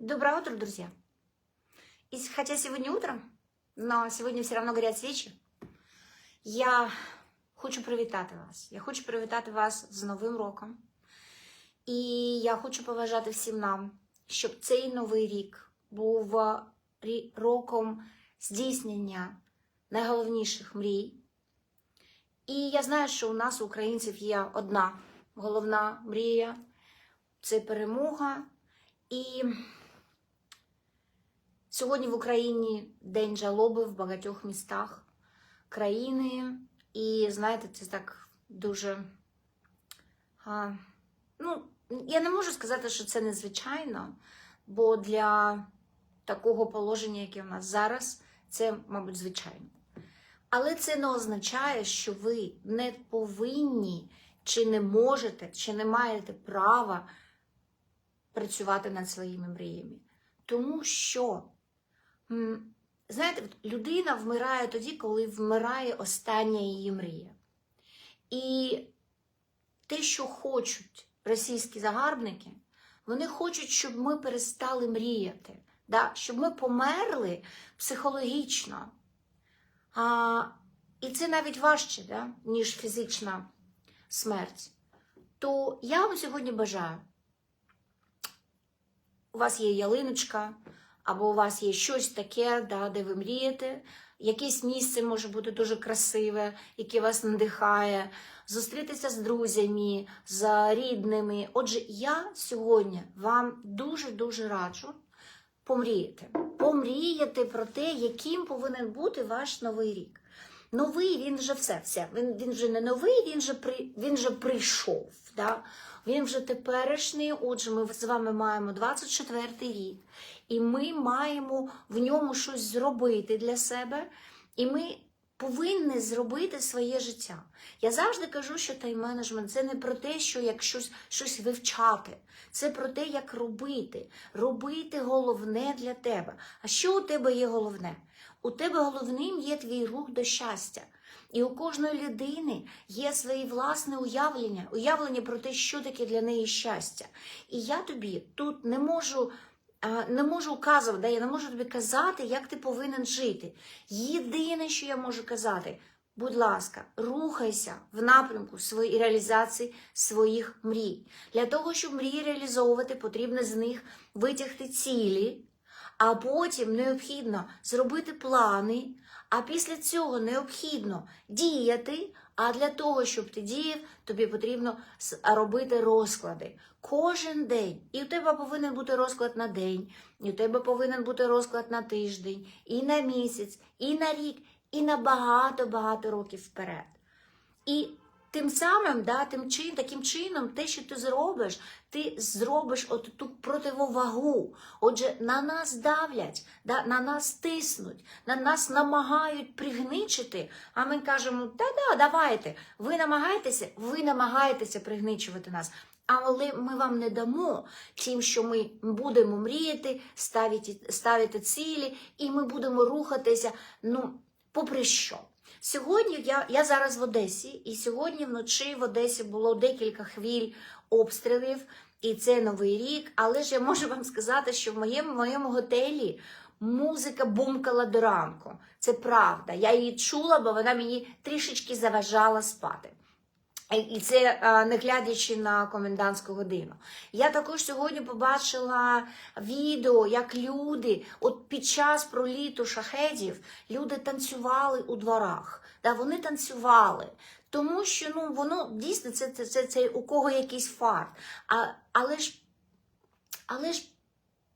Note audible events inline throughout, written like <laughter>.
Доброе утро, друзья. И хотя сегодня утром, но сегодня все равно горят свічі, я хочу привітати вас. Я хочу привітати вас з Новим роком. І я хочу побажати всім нам, щоб цей новий рік був роком здійснення найголовніших мрій. І я знаю, що у нас, у українців, є одна головна мрія це перемога. І сьогодні в Україні день жалоби в багатьох містах країни. І знаєте, це так дуже. А, ну, я не можу сказати, що це незвичайно, бо для такого положення, яке в нас зараз, це, мабуть, звичайно. Але це не означає, що ви не повинні, чи не можете, чи не маєте права працювати над своїми мріями. Тому що, знаєте, людина вмирає тоді, коли вмирає остання її мрія. І те, що хочуть російські загарбники, вони хочуть, щоб ми перестали мріяти, да? щоб ми померли психологічно. А, і це навіть важче, да? ніж фізична смерть. То я вам сьогодні бажаю у вас є ялиночка, або у вас є щось таке, да, де ви мрієте. Якесь місце може бути дуже красиве, яке вас надихає, зустрітися з друзями, з рідними. Отже, я сьогодні вам дуже-дуже раджу помріяти. Помріяти про те, яким повинен бути ваш новий рік. Новий він вже все, все. Він, він вже не новий, він вже при, він вже прийшов. Да? Він вже теперішній. Отже, ми з вами маємо 24-й рік, і ми маємо в ньому щось зробити для себе. І ми повинні зробити своє життя. Я завжди кажу, що тайм-менеджмент це не про те, що як щось, щось вивчати, це про те, як робити. Робити головне для тебе. А що у тебе є головне? У тебе головним є твій рух до щастя. І у кожної людини є своє власне уявлення, уявлення про те, що таке для неї щастя. І я тобі тут не можу. Не можу указувати, да, я не можу тобі казати, як ти повинен жити. Єдине, що я можу казати, будь ласка, рухайся в напрямку своєї реалізації своїх мрій. Для того, щоб мрії реалізовувати, потрібно з них витягти цілі, а потім необхідно зробити плани, а після цього необхідно діяти. А для того, щоб ти діяв, тобі потрібно робити розклади кожен день. І у тебе повинен бути розклад на день, і у тебе повинен бути розклад на тиждень, і на місяць, і на рік, і на багато-багато років вперед. І тим самим, да, тим чин, таким чином, те, що ти зробиш, ти зробиш от ту противовагу. Отже, на нас давлять, да, на нас тиснуть, на нас намагають пригничити, а ми кажемо, та-да, давайте, ви намагаєтеся, ви намагаєтеся пригничувати нас. Але ми вам не дамо тим, що ми будемо мріяти, ставити, ставити цілі, і ми будемо рухатися, ну, попри що. Сьогодні я, я зараз в Одесі, і сьогодні вночі в Одесі було декілька хвиль обстрілів, і це новий рік. Але ж я можу вам сказати, що в моєму, моєму готелі музика бумкала до ранку. Це правда. Я її чула, бо вона мені трішечки заважала спати. І це е, не глядячи на комендантську годину. Я також сьогодні побачила відео, як люди, от під час проліту шахедів, люди танцювали у дворах. Да, вони танцювали. Тому що ну воно дійсно це, це, це, це у кого якийсь фарт. А, але ж, але ж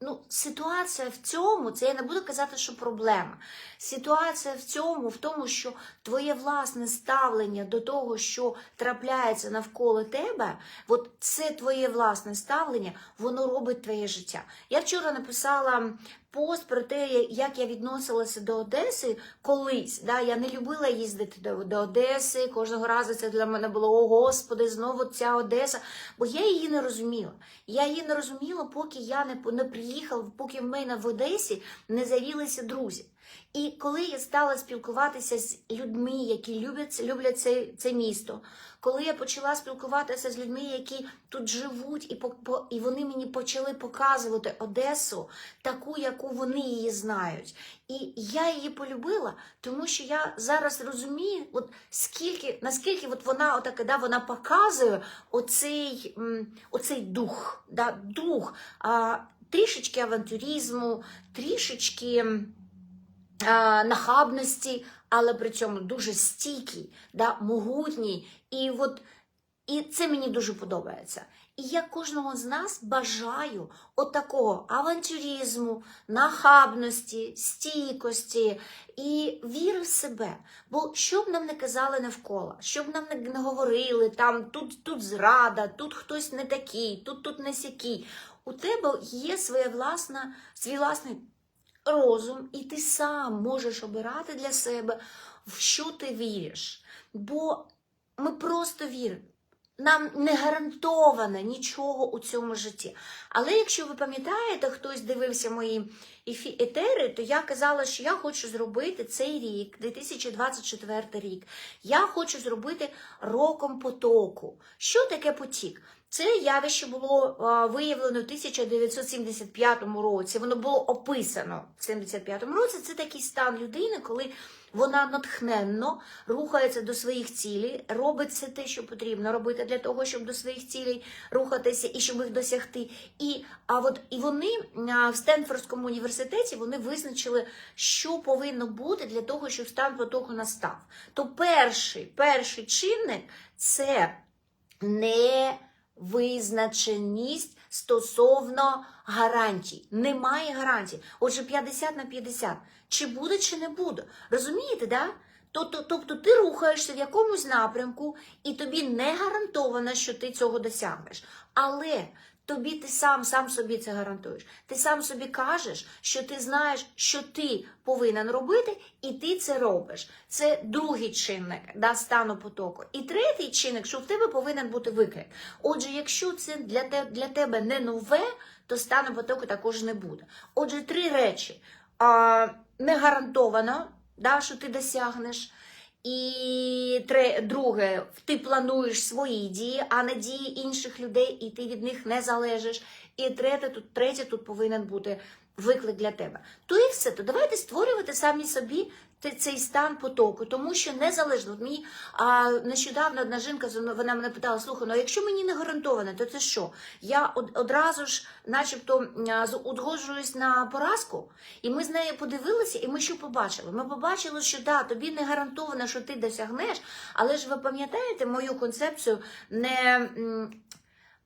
ну, ситуація в цьому, це я не буду казати, що проблема. Ситуація в цьому, в тому, що твоє власне ставлення до того, що трапляється навколо тебе, от це твоє власне ставлення, воно робить твоє життя. Я вчора написала пост про те, як я відносилася до Одеси колись. Да? Я не любила їздити до, до Одеси. Кожного разу це для мене було о Господи, знову ця Одеса. Бо я її не розуміла. Я її не розуміла, поки я не, не приїхала поки в мене в Одесі не з'явилися друзі. І коли я стала спілкуватися з людьми, які люблять, люблять це, це місто, коли я почала спілкуватися з людьми, які тут живуть, і, по, по, і вони мені почали показувати Одесу таку, яку вони її знають. І я її полюбила, тому що я зараз розумію, от скільки, наскільки от вона отака, да, вона показує оцей, оцей дух, да, дух а, трішечки авантюризму, трішечки. М, нахабності, але при цьому дуже стійкий, да, могутній. І, от, і це мені дуже подобається. І я кожного з нас бажаю отакого авантюризму, нахабності, стійкості і віри в себе. Бо що б нам не казали навколо, що б нам не, говорили, там тут, тут зрада, тут хтось не такий, тут тут не сякий. У тебе є своє власна, свій власний розум, і ти сам можеш обирати для себе, в що ти віриш. Бо ми просто віримо. Нам не гарантовано нічого у цьому житті. Але якщо ви пам'ятаєте, хтось дивився мої етери, то я казала, що я хочу зробити цей рік, 2024 рік. Я хочу зробити роком потоку. Що таке потік? Це явище було виявлено в 1975 році. Воно було описано в 75 році. Це такий стан людини, коли вона натхненно рухається до своїх цілей, робить все те, що потрібно робити для того, щоб до своїх цілей рухатися і щоб їх досягти. І, а от, і вони в Стенфордському університеті вони визначили, що повинно бути для того, щоб стан потоку настав. То перший, перший чинник це невизначеність стосовно гарантій. Немає гарантій. Отже, 50 на 50. Чи буде, чи не буде. Розумієте, да? Тобто, тобто ти рухаєшся в якомусь напрямку, і тобі не гарантовано, що ти цього досягнеш. Але тобі ти сам сам собі це гарантуєш. Ти сам собі кажеш, що ти знаєш, що ти повинен робити, і ти це робиш. Це другий чинник да, стану потоку. І третій чинник, що в тебе повинен бути виклик. Отже, якщо це для тебе, для тебе не нове, то стану потоку також не буде. Отже, три речі. А, не гарантовано, да, що ти досягнеш. І друге, ти плануєш свої дії, а не дії інших людей, і ти від них не залежиш. І третє, тут, третє, тут повинен бути виклик для тебе. То і все. То давайте створювати самі собі цей стан потоку, тому що незалежно. Мені а, нещодавно одна жінка вона мене питала: слухай, ну а якщо мені не гарантовано, то це що? Я од, одразу ж, начебто, узгоджуюсь на поразку, і ми з нею подивилися, і ми що побачили? Ми побачили, що да, тобі не гарантовано, що ти досягнеш, але ж ви пам'ятаєте мою концепцію не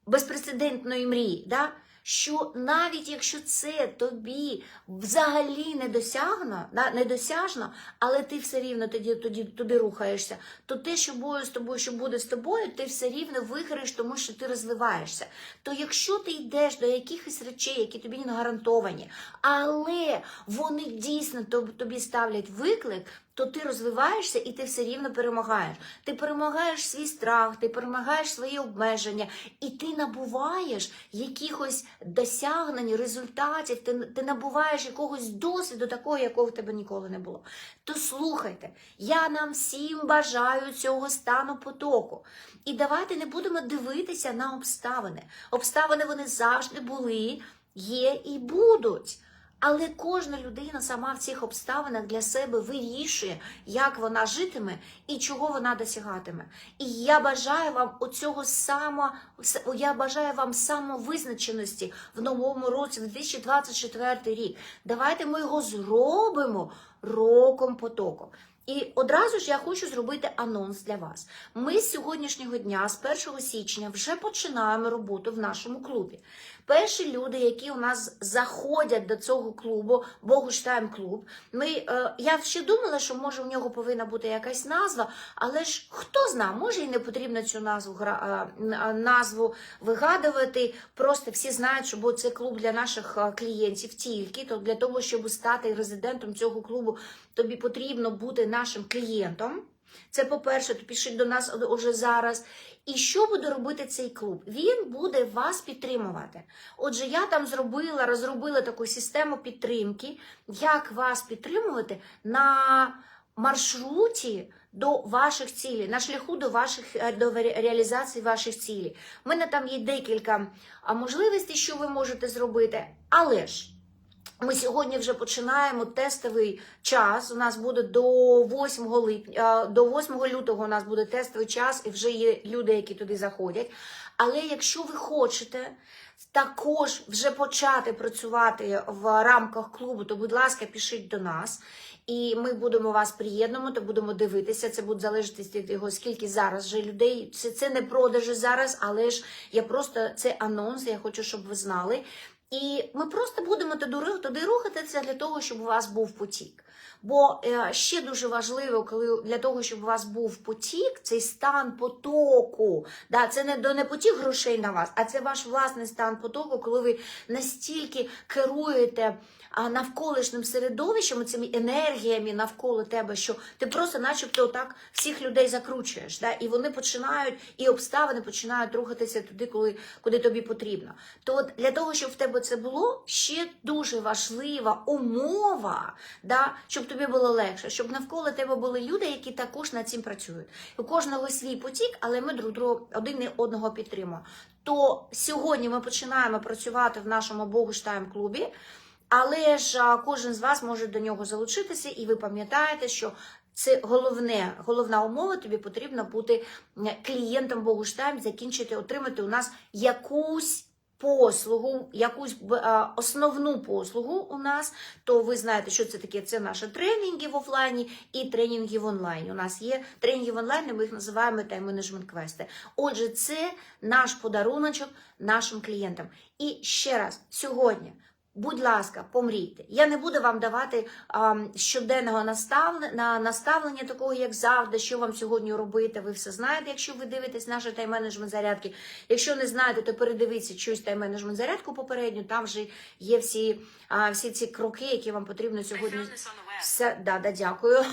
безпрецедентної мрії, да? Що навіть якщо це тобі взагалі не досягно, недосяжно, але ти все рівно тоді, тоді туди рухаєшся, то те, що буде з тобою, що буде з тобою, ти все рівно виграєш, тому що ти розвиваєшся. То якщо ти йдеш до якихось речей, які тобі не гарантовані, але вони дійсно тобі ставлять виклик, то ти розвиваєшся і ти все рівно перемагаєш. Ти перемагаєш свій страх, ти перемагаєш свої обмеження, і ти набуваєш якихось досягнень, результатів, ти, ти набуваєш якогось досвіду, такого, якого в тебе ніколи не було. То слухайте, я нам всім бажаю цього стану потоку. І давайте не будемо дивитися на обставини. Обставини вони завжди були, є і будуть. Але кожна людина сама в цих обставинах для себе вирішує, як вона житиме і чого вона досягатиме. І я бажаю вам оцього само, я бажаю вам самовизначеності в новому році, 2024 рік. Давайте ми його зробимо роком потоку. І одразу ж я хочу зробити анонс для вас. Ми з сьогоднішнього дня, з 1 січня, вже починаємо роботу в нашому клубі. Перші люди, які у нас заходять до цього клубу, Богуштайм клуб. Ми, е, я ще думала, що може у нього повинна бути якась назва, але ж хто знає, може і не потрібно цю назву гра- е, назву вигадувати. Просто всі знають, що бо це клуб для наших е, клієнтів тільки. То для того, щоб стати резидентом цього клубу, тобі потрібно бути нашим клієнтом. Це по-перше, то пишіть до нас уже зараз. І що буде робити цей клуб? Він буде вас підтримувати. Отже, я там зробила, розробила таку систему підтримки, як вас підтримувати на маршруті до ваших цілей, на шляху до ваших е, до реалізації ваших цілей. У мене там є декілька можливостей, що ви можете зробити, але ж. Ми сьогодні вже починаємо тестовий час. У нас буде до 8 липня, до 8 лютого. У нас буде тестовий час, і вже є люди, які туди заходять. Але якщо ви хочете також вже почати працювати в рамках клубу, то будь ласка, пишіть до нас. І ми будемо вас приєднувати, будемо дивитися. Це буде залежати від того, скільки зараз вже людей. Це, це не продажі зараз, але ж я просто це анонс. Я хочу, щоб ви знали. І ми просто будемо туди, рухатися для того, щоб у вас був потік. Бо е, ще дуже важливо, коли для того, щоб у вас був потік, цей стан потоку. Да, це не до не потік грошей на вас, а це ваш власний стан потоку, коли ви настільки керуєте навколишнім середовищем, цими енергіями навколо тебе, що ти просто, начебто, так всіх людей закручуєш. Да? І вони починають, і обставини починають рухатися туди, коли, куди тобі потрібно. То от для того, щоб в тебе це було, ще дуже важлива умова, да? щоб тобі було легше, щоб навколо тебе були люди, які також над цим працюють. У кожного свій потік, але ми друг друга один одного підтримуємо. То сьогодні ми починаємо працювати в нашому Богуштайм клубі. Але ж кожен з вас може до нього залучитися, і ви пам'ятаєте, що це головне, головна умова, тобі потрібно бути клієнтом Богуштайм, закінчити, отримати у нас якусь послугу, якусь а, основну послугу у нас, то ви знаєте, що це таке. Це наші тренінги в офлайні і тренінги в онлайні. У нас є тренінги в онлайні, ми їх називаємо тайм-менеджмент квести. Отже, це наш подаруночок нашим клієнтам. І ще раз, сьогодні. Будь ласка, помрійте. Я не буду вам давати а, щоденного наставлення, на наставлення такого, як завжди, що вам сьогодні робити. Ви все знаєте, якщо ви дивитесь наші тайм-менеджмент зарядки. Якщо не знаєте, то передивіться чусь тайм-менеджмент зарядку попередню. Там вже є всі, а, всі ці кроки, які вам потрібно сьогодні. Все, да, да, дякую.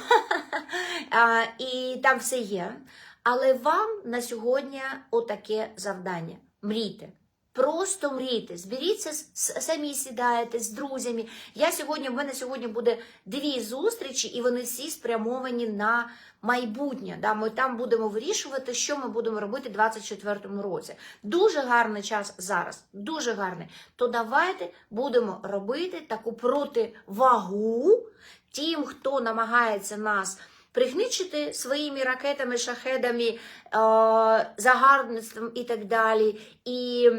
<laughs> а, і там все є. Але вам на сьогодні отаке завдання. Мрійте. Просто мрійте, зберіться самі сідаєте з друзями. Я сьогодні, в мене сьогодні буде дві зустрічі, і вони всі спрямовані на майбутнє. Да? Ми там будемо вирішувати, що ми будемо робити в 2024 році. Дуже гарний час зараз, дуже гарний. То давайте будемо робити таку противагу тим, хто намагається нас пригнічити своїми ракетами, шахедами, е, загарбництвом і так далі, і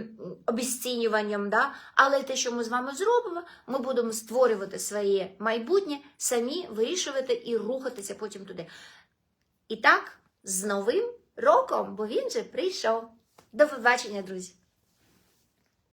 обіцінюванням. Да? Але те, що ми з вами зробимо, ми будемо створювати своє майбутнє, самі вирішувати і рухатися потім туди. І так, з новим роком, бо він же прийшов. До побачення, друзі!